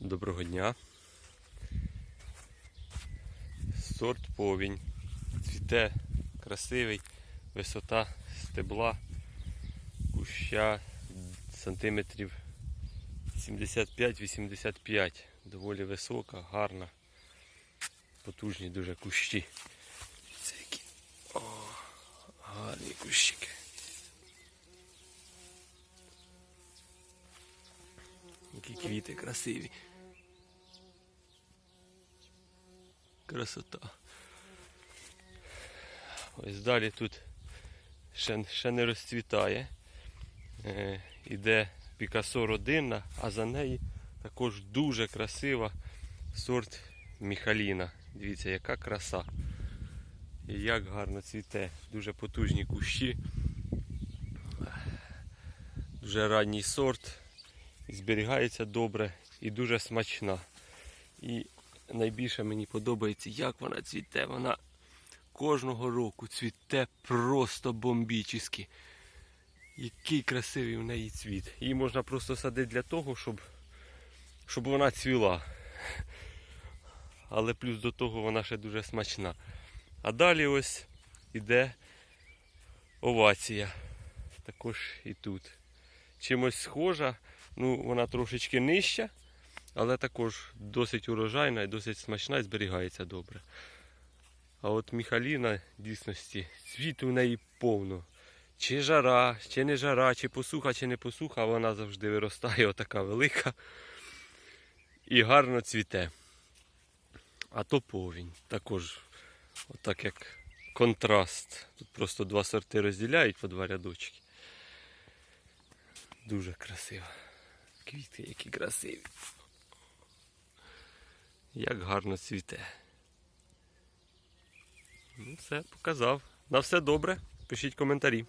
Доброго дня. Сорт повінь. Цвіте красивий, висота стебла, куща сантиметрів 75-85. Доволі висока, гарна, потужні дуже кущі. Це які. О, гарні кущики. Які квіти красиві. Красота. Ось далі тут ще, ще не розцвітає. Е, іде Пікасо родинна, а за неї також дуже красива сорт Міхаліна. Дивіться, яка краса. І як гарно цвіте. Дуже потужні кущі. Дуже ранній сорт. Зберігається добре і дуже смачна. І найбільше мені подобається, як вона цвіте. Вона кожного року цвіте просто бомбічно. Який красивий в неї цвіт. Її можна просто садити для того, щоб, щоб вона цвіла. Але плюс до того вона ще дуже смачна. А далі ось іде овація. Також і тут. Чимось схожа. Ну, вона трошечки нижча, але також досить урожайна і досить смачна і зберігається добре. А от Міхаліна, дійсності, цвіту в неї повно. Чи жара, чи не жара, чи посуха, чи не посуха, вона завжди виростає отака велика і гарно цвіте. А то повінь. Також, отак як контраст. Тут просто два сорти розділяють по два рядочки. Дуже красиво. Квіти які красиві. Як гарно цвіте. Ну, все, показав. На все добре. Пишіть коментарі.